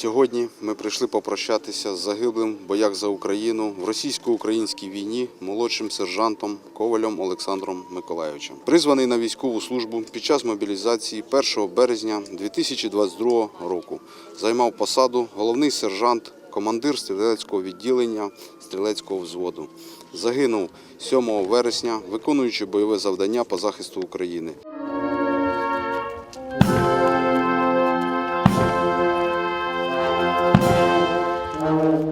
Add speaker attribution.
Speaker 1: Сьогодні ми прийшли попрощатися з загиблим в боях за Україну в російсько-українській війні молодшим сержантом Ковалем Олександром Миколайовичем. Призваний на військову службу під час мобілізації 1 березня 2022 року. Займав посаду головний сержант, командир стрілецького відділення стрілецького взводу. Загинув 7 вересня, виконуючи бойове завдання по захисту України. Thank you.